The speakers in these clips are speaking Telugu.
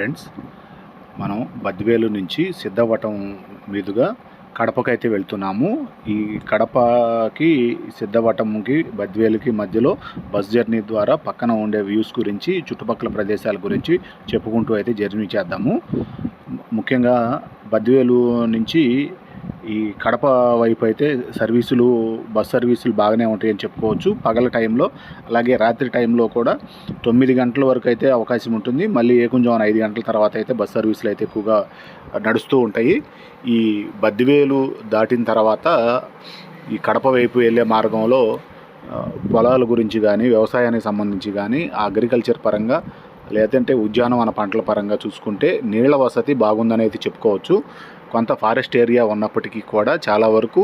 ఫ్రెండ్స్ మనం బద్వేలు నుంచి సిద్ధవటం మీదుగా కడపకైతే వెళ్తున్నాము. ఈ కడపకి సిద్ధవటంకి బద్వేలుకి మధ్యలో బస్ జర్నీ ద్వారా పక్కన ఉండే వ్యూస్ గురించి చుట్టుపక్కల ప్రదేశాల గురించి చెప్పుకుంటూ అయితే జర్నీ చేద్దాము. ముఖ్యంగా బద్వేలు నుంచి ఈ కడప వైపు అయితే సర్వీసులు బస్ సర్వీసులు బాగానే ఉంటాయని చెప్పుకోవచ్చు. పగల టైంలో అలాగే రాత్రి టైంలో కూడా తొమ్మిది గంటల వరకు అయితే అవకాశం ఉంటుంది. మళ్ళీ ఏకుంజామున ఐదు గంటల తర్వాత అయితే బస్ సర్వీసులు అయితే ఎక్కువగా నడుస్తూ ఉంటాయి. ఈ బద్దివేలు దాటిన తర్వాత ఈ కడప వైపు వెళ్ళే మార్గంలో పొలాల గురించి కానీ వ్యవసాయానికి సంబంధించి కానీ అగ్రికల్చర్ పరంగా లేదంటే ఉద్యానవన పంటల పరంగా చూసుకుంటే నీళ్ళ వసతి బాగుందనేది చెప్పుకోవచ్చు. కొంత ఫారెస్ట్ ఏరియా ఉన్నప్పటికీ కూడా చాలా వరకు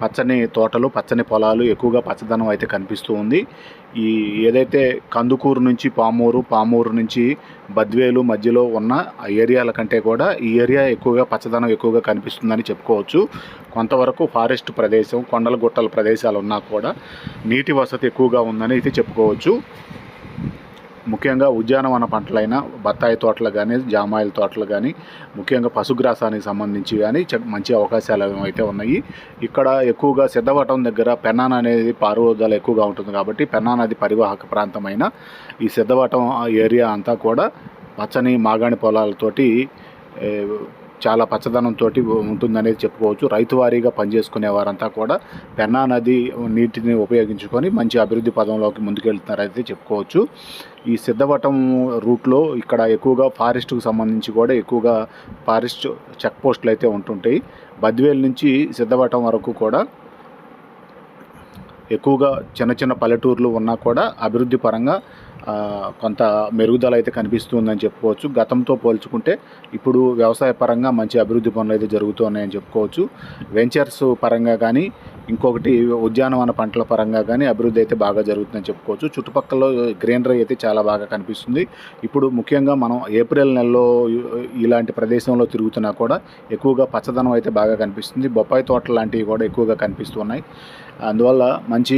పచ్చని తోటలు పచ్చని పొలాలు ఎక్కువగా పచ్చదనం అయితే కనిపిస్తూ ఉంది. ఈ ఏదైతే కందుకూరు నుంచి పామూరు పామూరు నుంచి బద్వేలు మధ్యలో ఉన్న ఆ ఏరియాల కంటే కూడా ఈ ఏరియా ఎక్కువగా పచ్చదనం ఎక్కువగా కనిపిస్తుందని చెప్పుకోవచ్చు. కొంతవరకు ఫారెస్ట్ ప్రదేశం కొండల గుట్టల ప్రదేశాలు ఉన్నా కూడా నీటి వసతి ఎక్కువగా ఉందని అయితే చెప్పుకోవచ్చు. ముఖ్యంగా ఉద్యానవన పంటలైన బత్తాయి తోటలు కానీ జామాయిల తోటలు కానీ ముఖ్యంగా పశుగ్రాసానికి సంబంధించి కానీ మంచి అవకాశాలు అయితే ఉన్నాయి. ఇక్కడ ఎక్కువగా సిద్ధవటం దగ్గర పెన్నాన్ అనేది పారుదల ఎక్కువగా ఉంటుంది కాబట్టి పెన్నా నది పరివాహక ప్రాంతమైన ఈ సిద్ధవటం ఏరియా అంతా కూడా పచ్చని మాగాణి పొలాలతోటి చాలా పచ్చదనంతో ఉంటుందనేది చెప్పుకోవచ్చు. రైతు వారీగా పనిచేసుకునే వారంతా కూడా పెన్నా నది నీటిని ఉపయోగించుకొని మంచి అభివృద్ధి పదంలోకి ముందుకెళ్తున్నారైతే చెప్పుకోవచ్చు. ఈ సిద్ధవటం రూట్లో ఇక్కడ ఎక్కువగా ఫారెస్ట్కు సంబంధించి కూడా ఎక్కువగా ఫారెస్ట్ చెక్ పోస్టులు అయితే ఉంటుంటాయి. బద్వేల్ నుంచి సిద్ధవటం వరకు కూడా ఎక్కువగా చిన్న చిన్న పల్లెటూర్లు ఉన్నా కూడా అభివృద్ధి పరంగా కొంత మెరుగుదల అయితే కనిపిస్తుందని చెప్పుకోవచ్చు. గతంతో పోల్చుకుంటే ఇప్పుడు వ్యవసాయ పరంగా మంచి అభివృద్ధి పనులు అయితే జరుగుతున్నాయని చెప్పుకోవచ్చు. వెంచర్స్ పరంగా కానీ ఇంకొకటి ఉద్యానవన పంటల పరంగా కానీ అభివృద్ధి అయితే బాగా జరుగుతుందని చెప్పుకోవచ్చు. చుట్టుపక్కల గ్రీనరీ అయితే చాలా బాగా కనిపిస్తుంది. ఇప్పుడు ముఖ్యంగా మనం ఏప్రిల్ నెలలో ఇలాంటి ప్రదేశంలో తిరుగుతున్నా కూడా ఎక్కువగా పచ్చదనం అయితే బాగా కనిపిస్తుంది. బొప్పాయి తోటలు లాంటివి కూడా ఎక్కువగా కనిపిస్తున్నాయి అందువల్ల మంచి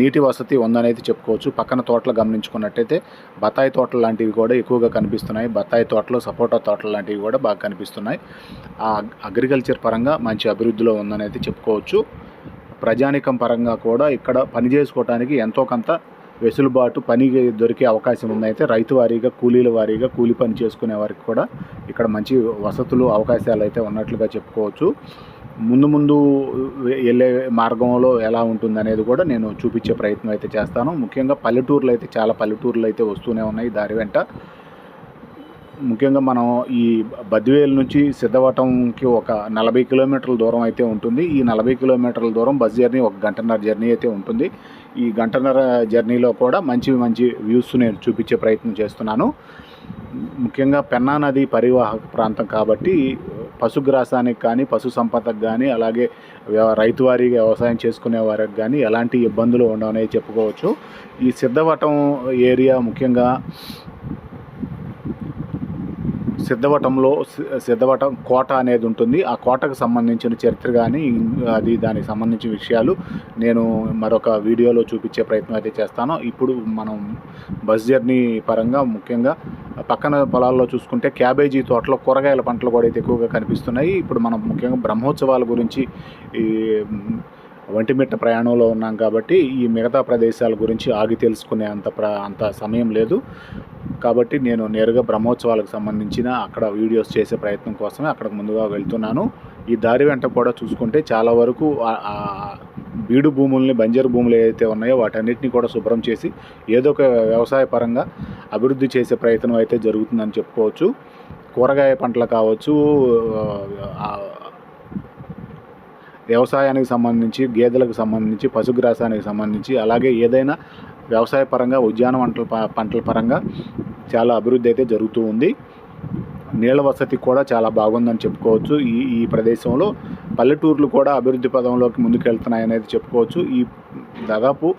నీటి వసతి ఉందనేది చెప్పుకోవచ్చు. పక్కన తోటలు గమనించుకున్నట్టయితే బత్తాయి తోటలు లాంటివి కూడా ఎక్కువగా కనిపిస్తున్నాయి. బత్తాయి తోటలు సపోటా తోటలు లాంటివి కూడా బాగా కనిపిస్తున్నాయి. ఆ అగ్రికల్చర్ పరంగా మంచి అభివృద్ధిలో ఉందనేది చెప్పుకోవచ్చు. ప్రజానికం పరంగా కూడా ఇక్కడ పని చేసుకోవడానికి ఎంతో కొంత వెసులుబాటు పని దొరికే అవకాశం ఉందైతే రైతు వారీగా కూలీల వారీగా కూలి పని చేసుకునే వారికి కూడా ఇక్కడ మంచి వసతులు అవకాశాలు అయితే ఉన్నట్లుగా చెప్పుకోవచ్చు. ముందు ముందు వెళ్ళే మార్గంలో ఎలా ఉంటుంది అనేది కూడా నేను చూపించే ప్రయత్నం అయితే చేస్తాను. ముఖ్యంగా పల్లెటూర్లు అయితే చాలా పల్లెటూర్లు అయితే వస్తూనే ఉన్నాయి. దారి వెంట ముఖ్యంగా మనం ఈ బద్వేలు నుంచి సిద్ధవటంకి ఒక నలభై కిలోమీటర్ల దూరం అయితే ఉంటుంది. ఈ నలభై కిలోమీటర్ల దూరం బస్ జర్నీ ఒక గంటన్నర జర్నీ అయితే ఉంటుంది. ఈ గంటన్నర జర్నీలో కూడా మంచి మంచి వ్యూస్ నేను చూపించే ప్రయత్నం చేస్తున్నాను. ముఖ్యంగా పెన్నా నది పరివాహక ప్రాంతం కాబట్టి పశుగ్రాసానికి కానీ పశు సంపదకు కానీ అలాగే వ్య- రైతు వ్యవసాయం చేసుకునే వారికి కానీ ఎలాంటి ఇబ్బందులు ఉండవనే చెప్పుకోవచ్చు ఈ సిద్ధవటం ఏరియా ముఖ్యంగా సిద్ధవటంలో సి- సిద్ధవటం కోట అనేది ఉంటుంది. ఆ కోటకు సంబంధించిన చరిత్ర కానీ అది దానికి సంబంధించిన విషయాలు నేను మరొక వీడియోలో చూపించే ప్రయత్నం అయితే చేస్తాను. ఇప్పుడు మనం బస్ జర్నీ పరంగా ముఖ్యంగా పక్కన పొలాల్లో చూసుకుంటే క్యాబేజీ తోటలో కూరగాయల పంటలు కూడా అయితే ఎక్కువగా కనిపిస్తున్నాయి. ఇప్పుడు మనం ముఖ్యంగా బ్రహ్మోత్సవాల గురించి ఈ మ్, ఒంటిమిట్ట ప్రయాణంలో ఉన్నాం కాబట్టి ఈ మిగతా ప్రదేశాల గురించి ఆగి తెలుసుకునే అంత ప్ర అంత సమయం లేదు. కాబట్టి నేను నేరుగా బ్రహ్మోత్సవాలకు సంబంధించిన అక్కడ వీడియోస్ చేసే ప్రయత్నం కోసమే అక్కడికి ముందుగా వెళ్తున్నాను. ఈ దారి వెంట కూడా చూసుకుంటే చాలా వరకు బీడు భూముల్ని బంజరు భూములు ఏదైతే ఉన్నాయో వాటన్నిటిని కూడా శుభ్రం చేసి ఏదో ఒక వ్యవసాయ పరంగా అభివృద్ధి చేసే ప్రయత్నం అయితే జరుగుతుందని చెప్పుకోవచ్చు. కూరగాయ పంటలు కావచ్చు వ్యవసాయానికి సంబంధించి గేదెలకు సంబంధించి పశుగ్రాసానికి సంబంధించి అలాగే ఏదైనా వ్యవసాయ పరంగా ఉద్యాన పంటల ప- పంటల పరంగా చాలా అభివృద్ధి అయితే జరుగుతూ ఉంది. నీళ్ళ వసతి కూడా చాలా బాగుందని చెప్పుకోవచ్చు. ఈ ఈ ప్రదేశంలో పల్లెటూర్లు కూడా అభివృద్ధి పదంలోకి ముందుకెళ్తున్నాయి అనేది చెప్పుకోవచ్చు. ఈ దాదాపు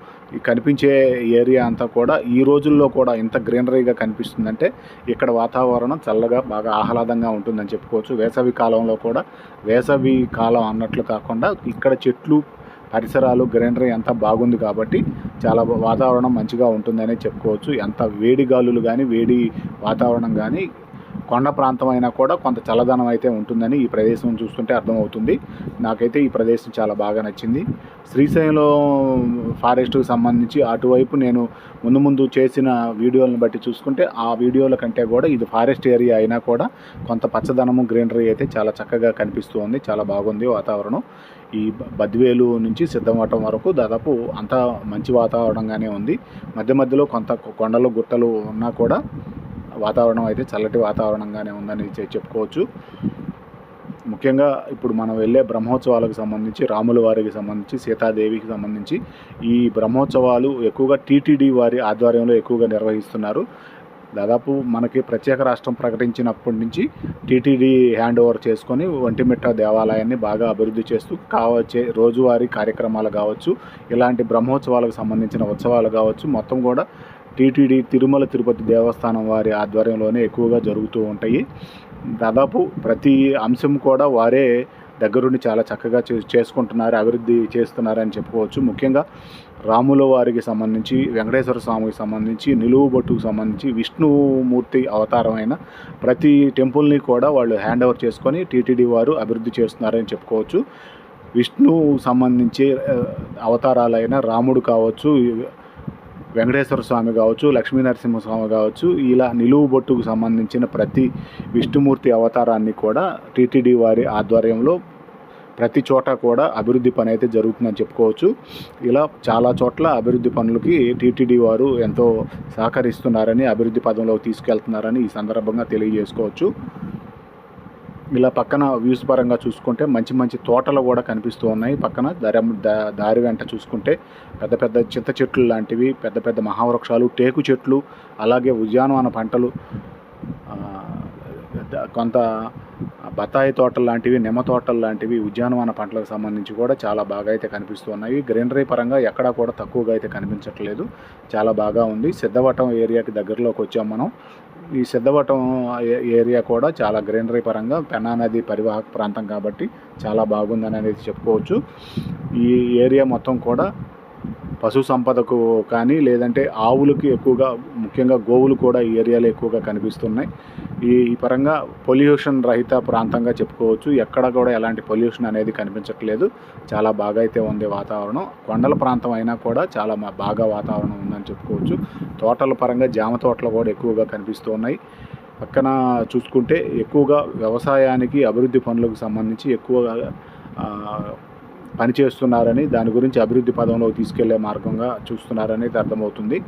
కనిపించే ఏరియా అంతా కూడా ఈ రోజుల్లో కూడా ఇంత గ్రీనరీగా కనిపిస్తుందంటే ఇక్కడ వాతావరణం చల్లగా బాగా ఆహ్లాదంగా ఉంటుందని చెప్పుకోవచ్చు. వేసవి కాలంలో కూడా వేసవి కాలం అన్నట్లు కాకుండా ఇక్కడ చెట్లు పరిసరాలు గ్రీనరీ అంతా బాగుంది కాబట్టి చాలా వాతావరణం మంచిగా ఉంటుందనే చెప్పుకోవచ్చు. ఎంత వేడి గాలులు కానీ వేడి వాతావరణం కానీ కొండ ప్రాంతం అయినా కూడా కొంత చల్లదనం అయితే ఉంటుందని ఈ ప్రదేశం చూస్తుంటే అర్థమవుతుంది. నాకైతే ఈ ప్రదేశం చాలా బాగా నచ్చింది. శ్రీశైలం ఫారెస్ట్కి సంబంధించి అటువైపు నేను ముందు ముందు చేసిన వీడియోలను బట్టి చూసుకుంటే ఆ వీడియోల కంటే కూడా ఇది ఫారెస్ట్ ఏరియా అయినా కూడా కొంత పచ్చదనము గ్రీనరీ అయితే చాలా చక్కగా కనిపిస్తూ ఉంది. చాలా బాగుంది వాతావరణం. ఈ బద్వేలు నుంచి సిద్ధమవటం వరకు దాదాపు అంతా మంచి వాతావరణంగానే ఉంది. మధ్య మధ్యలో కొంత కొండలు గుట్టలు ఉన్నా కూడా వాతావరణం అయితే చల్లటి వాతావరణంగానే ఉందని చెప్పుకోవచ్చు. ముఖ్యంగా ఇప్పుడు మనం వెళ్ళే బ్రహ్మోత్సవాలకు సంబంధించి రాముల వారికి సంబంధించి సీతాదేవికి సంబంధించి ఈ బ్రహ్మోత్సవాలు ఎక్కువగా టీటీడీ వారి ఆధ్వర్యంలో ఎక్కువగా నిర్వహిస్తున్నారు. దాదాపు మనకి ప్రత్యేక రాష్ట్రం ప్రకటించినప్పటి నుంచి టీటీడీ హ్యాండ్ ఓవర్ చేసుకొని ఒంటిమిట్ట దేవాలయాన్ని బాగా అభివృద్ధి చేస్తూ కావచ్చే రోజువారీ కార్యక్రమాలు కావచ్చు ఇలాంటి బ్రహ్మోత్సవాలకు సంబంధించిన ఉత్సవాలు కావచ్చు మొత్తం కూడా టీటీడీ తిరుమల తిరుపతి దేవస్థానం వారి ఆధ్వర్యంలోనే ఎక్కువగా జరుగుతూ ఉంటాయి. దాదాపు ప్రతి అంశం కూడా వారే దగ్గరుండి చాలా చక్కగా చే చేసుకుంటున్నారు అభివృద్ధి చేస్తున్నారని చెప్పుకోవచ్చు. ముఖ్యంగా రాముల వారికి సంబంధించి వెంకటేశ్వర స్వామికి సంబంధించి నిలువుబట్టుకు సంబంధించి విష్ణుమూర్తి అవతారమైన ప్రతి టెంపుల్ని కూడా వాళ్ళు హ్యాండ్ ఓవర్ చేసుకొని టీటీడీ వారు అభివృద్ధి చేస్తున్నారని చెప్పుకోవచ్చు. విష్ణువు సంబంధించి అవతారాలైన రాముడు కావచ్చు వెంకటేశ్వర స్వామి కావచ్చు లక్ష్మీ నరసింహస్వామి కావచ్చు ఇలా నిలువు బొట్టుకు సంబంధించిన ప్రతి విష్ణుమూర్తి అవతారాన్ని కూడా టీటీడీ వారి ఆధ్వర్యంలో ప్రతి చోట కూడా అభివృద్ధి పని అయితే జరుగుతుందని చెప్పుకోవచ్చు. ఇలా చాలా చోట్ల అభివృద్ధి పనులకి టీటీడీ వారు ఎంతో సహకరిస్తున్నారని అభివృద్ధి పదంలోకి తీసుకెళ్తున్నారని ఈ సందర్భంగా తెలియజేసుకోవచ్చు. ఇలా పక్కన వ్యూస్ పరంగా చూసుకుంటే మంచి మంచి తోటలు కూడా కనిపిస్తూ ఉన్నాయి. పక్కన దారి దారి వెంట చూసుకుంటే పెద్ద పెద్ద చింత చెట్లు లాంటివి పెద్ద పెద్ద మహావృక్షాలు టేకు చెట్లు అలాగే ఉద్యానవన పంటలు కొంత బత్తాయి తోటలు లాంటివి నిమ్మ తోటలు లాంటివి ఉద్యానవన పంటలకు సంబంధించి కూడా చాలా బాగా అయితే కనిపిస్తూ ఉన్నాయి. గ్రీనరీ పరంగా ఎక్కడా కూడా తక్కువగా అయితే కనిపించట్లేదు. చాలా బాగా ఉంది. సిద్ధవటం ఏరియాకి దగ్గరలోకి వచ్చాం మనం. ఈ సిద్ధవటం ఏ- ఏరియా కూడా చాలా గ్రీనరీ పరంగా పెనా నది పరివాహక ప్రాంతం కాబట్టి చాలా బాగుందని అనేది చెప్పుకోవచ్చు. ఈ ఏరియా మొత్తం కూడా పశు సంపదకు కానీ లేదంటే ఆవులకి ఎక్కువగా ముఖ్యంగా గోవులు కూడా ఈ ఏరియాలో ఎక్కువగా కనిపిస్తున్నాయి. ఈ ఈ పరంగా పొల్యూషన్ రహిత ప్రాంతంగా చెప్పుకోవచ్చు. ఎక్కడ కూడా ఎలాంటి పొల్యూషన్ అనేది కనిపించట్లేదు. చాలా బాగా అయితే ఉంది వాతావరణం. కొండల ప్రాంతం అయినా కూడా చాలా బాగా వాతావరణం ఉందని చెప్పుకోవచ్చు. తోటల పరంగా జామ తోటలు కూడా ఎక్కువగా కనిపిస్తూ ఉన్నాయి పక్కన చూసుకుంటే ఎక్కువగా వ్యవసాయానికి అభివృద్ధి పనులకు సంబంధించి ఎక్కువగా పనిచేస్తున్నారని దాని గురించి అభివృద్ధి పదంలో తీసుకెళ్ళే మార్గంగా చూస్తున్నారనేది అర్థమవుతుంది.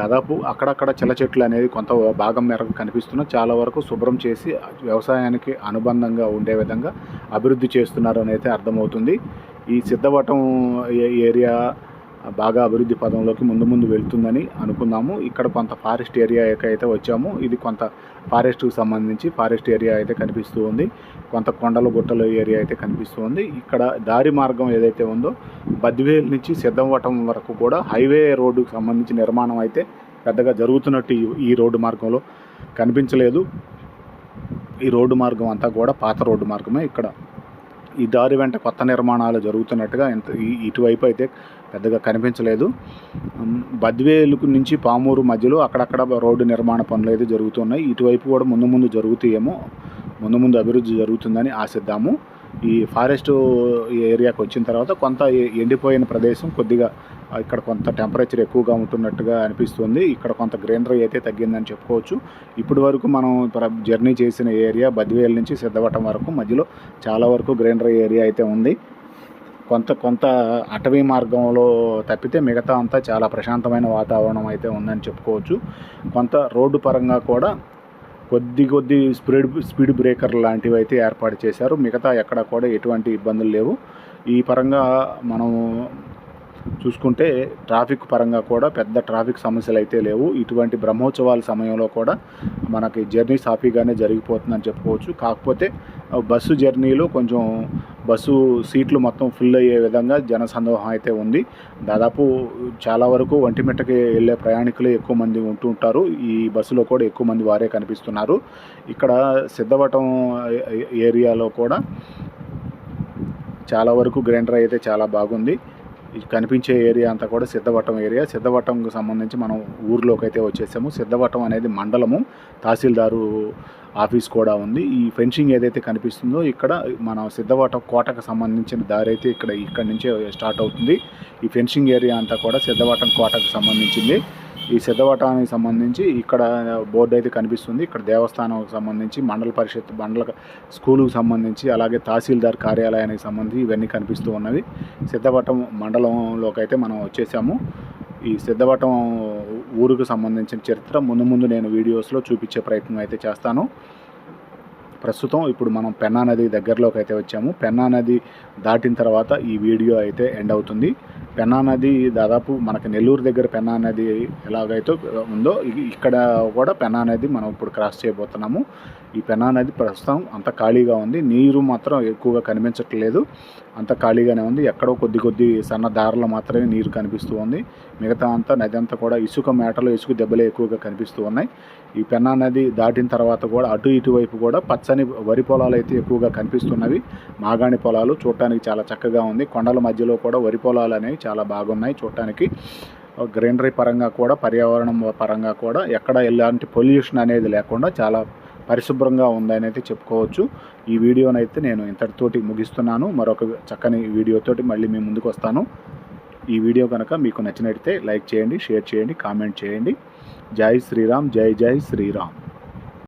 దాదాపు అక్కడక్కడ చిల్ల చెట్లు అనేది కొంత భాగం మేరకు కనిపిస్తున్నా చాలా వరకు శుభ్రం చేసి వ్యవసాయానికి అనుబంధంగా ఉండే విధంగా అభివృద్ధి చేస్తున్నారని అయితే అర్థమవుతుంది. ఈ సిద్ధవటం ఏరియా బాగా అభివృద్ధి పదంలోకి ముందు ముందు వెళ్తుందని అనుకుందాము ఇక్కడ కొంత ఫారెస్ట్ ఏరియా అయితే వచ్చాము. ఇది కొంత ఫారెస్ట్కి సంబంధించి ఫారెస్ట్ ఏరియా అయితే కనిపిస్తూ ఉంది. కొంత కొండల గుట్టల ఏరియా అయితే కనిపిస్తూ ఉంది. ఇక్కడ దారి మార్గం ఏదైతే ఉందో బద్వేల్ నుంచి సిద్ధంవటం వరకు కూడా హైవే రోడ్డుకు సంబంధించి నిర్మాణం అయితే పెద్దగా జరుగుతున్నట్టు ఈ రోడ్డు మార్గంలో కనిపించలేదు. ఈ రోడ్డు మార్గం అంతా కూడా పాత రోడ్డు మార్గమే ఇక్కడ. ఈ దారి వెంట కొత్త నిర్మాణాలు జరుగుతున్నట్టుగా ఇంత ఇటువైపు అయితే పెద్దగా కనిపించలేదు. బద్వేలుకు నుంచి పామూరు మధ్యలో అక్కడక్కడ రోడ్డు నిర్మాణ పనులు అయితే జరుగుతున్నాయి. ఇటువైపు కూడా ముందు ముందు జరుగుతాయేమో ముందు ముందు అభివృద్ధి జరుగుతుందని ఆశిద్దాము. ఈ ఫారెస్ట్ ఏరియాకి వచ్చిన తర్వాత కొంత ఎండిపోయిన ప్రదేశం కొద్దిగా ఇక్కడ కొంత టెంపరేచర్ ఎక్కువగా ఉంటున్నట్టుగా అనిపిస్తుంది. ఇక్కడ కొంత గ్రీనరీ అయితే తగ్గిందని చెప్పుకోవచ్చు. ఇప్పటి వరకు మనం జర్నీ చేసిన ఏరియా బద్వేల్ నుంచి సిద్ధవటం వరకు మధ్యలో చాలా వరకు గ్రీనరీ ఏరియా అయితే ఉంది. కొంత కొంత అటవీ మార్గంలో తప్పితే మిగతా అంతా చాలా ప్రశాంతమైన వాతావరణం అయితే ఉందని చెప్పుకోవచ్చు. కొంత రోడ్డు పరంగా కూడా కొద్ది కొద్ది స్పీడ్ స్పీడ్ బ్రేకర్ లాంటివి అయితే ఏర్పాటు చేశారు. మిగతా ఎక్కడ కూడా ఎటువంటి ఇబ్బందులు లేవు. ఈ పరంగా మనం చూసుకుంటే ట్రాఫిక్ పరంగా కూడా పెద్ద ట్రాఫిక్ సమస్యలు అయితే లేవు. ఇటువంటి బ్రహ్మోత్సవాల సమయంలో కూడా మనకి జర్నీ సాఫీగానే జరిగిపోతుందని చెప్పుకోవచ్చు. కాకపోతే బస్సు జర్నీలో కొంచెం బస్సు సీట్లు మొత్తం ఫుల్ అయ్యే విధంగా జనసందోహం అయితే ఉంది. దాదాపు చాలా వరకు ఒంటిమిట్టకి వెళ్ళే ప్రయాణికులే ఎక్కువ మంది ఉంటూ ఉంటారు. ఈ బస్సులో కూడా ఎక్కువ మంది వారే కనిపిస్తున్నారు. ఇక్కడ సిద్ధవటం ఏ- ఏరియాలో కూడా చాలా వరకు గ్రైండర్ అయితే చాలా బాగుంది. కనిపించే ఏరియా అంతా కూడా సిద్ధవటం ఏరియా. సిద్ధవటంకు సంబంధించి మనం ఊర్లోకి అయితే వచ్చేసాము. సిద్ధవటం అనేది మండలము. తహసీల్దారు ఆఫీస్ కూడా ఉంది. ఈ ఫెన్సింగ్ ఏదైతే కనిపిస్తుందో ఇక్కడ మన సిద్ధవటం కోటకు సంబంధించిన దారి అయితే ఇక్కడ ఇక్కడ నుంచే స్టార్ట్ అవుతుంది. ఈ ఫెన్సింగ్ ఏరియా అంతా కూడా సిద్ధవటం కోటకు సంబంధించింది. ఈ సిద్ధవటానికి సంబంధించి ఇక్కడ బోర్డు అయితే కనిపిస్తుంది. ఇక్కడ దేవస్థానంకి సంబంధించి మండల పరిషత్ మండల స్కూలుకు సంబంధించి అలాగే తహసీల్దార్ కార్యాలయానికి సంబంధించి ఇవన్నీ కనిపిస్తూ ఉన్నవి. సిద్ధవటం మండలంలోకి అయితే మనం వచ్చేసాము. ఈ సిద్ధవటం ఊరుకు సంబంధించిన చరిత్ర ముందు ముందు నేను వీడియోస్లో చూపించే ప్రయత్నం అయితే చేస్తాను. ప్రస్తుతం ఇప్పుడు మనం పెన్నా నది దగ్గరలోకి అయితే వచ్చాము. పెన్నా నది దాటిన తర్వాత ఈ వీడియో అయితే ఎండ్ అవుతుంది. పెన్నా నది దాదాపు మనకి నెల్లూరు దగ్గర పెన్నా నది ఎలాగైతే ఉందో ఇక్కడ కూడా పెన్నా నది మనం ఇప్పుడు క్రాస్ చేయబోతున్నాము. ఈ పెన్నా నది ప్రస్తుతం అంత ఖాళీగా ఉంది. నీరు మాత్రం ఎక్కువగా కనిపించట్లేదు. అంత ఖాళీగానే ఉంది. ఎక్కడో కొద్ది కొద్ది సన్న దారిలో మాత్రమే నీరు కనిపిస్తూ ఉంది. మిగతా అంతా నది అంతా కూడా ఇసుక మేటలో ఇసుక దెబ్బలే ఎక్కువగా కనిపిస్తూ ఉన్నాయి. ఈ పెన్నా నది దాటిన తర్వాత కూడా అటు ఇటువైపు కూడా పచ్చని వరి పొలాలు అయితే ఎక్కువగా కనిపిస్తున్నవి. మాగాణి పొలాలు చూడటానికి చాలా చక్కగా ఉంది. కొండల మధ్యలో కూడా వరి పొలాలు అనేవి చాలా బాగున్నాయి చూడటానికి. గ్రీనరీ పరంగా కూడా పర్యావరణం పరంగా కూడా ఎక్కడ ఎలాంటి పొల్యూషన్ అనేది లేకుండా చాలా పరిశుభ్రంగా ఉందని అయితే చెప్పుకోవచ్చు. ఈ వీడియోనైతే నేను ఇంతటితోటి ముగిస్తున్నాను. మరొక చక్కని వీడియోతోటి మళ్ళీ మీ ముందుకు వస్తాను. ఈ వీడియో కనుక మీకు నచ్చినట్లయితే లైక్ చేయండి షేర్ చేయండి కామెంట్ చేయండి. జై శ్రీరామ్ జై జై శ్రీరామ్.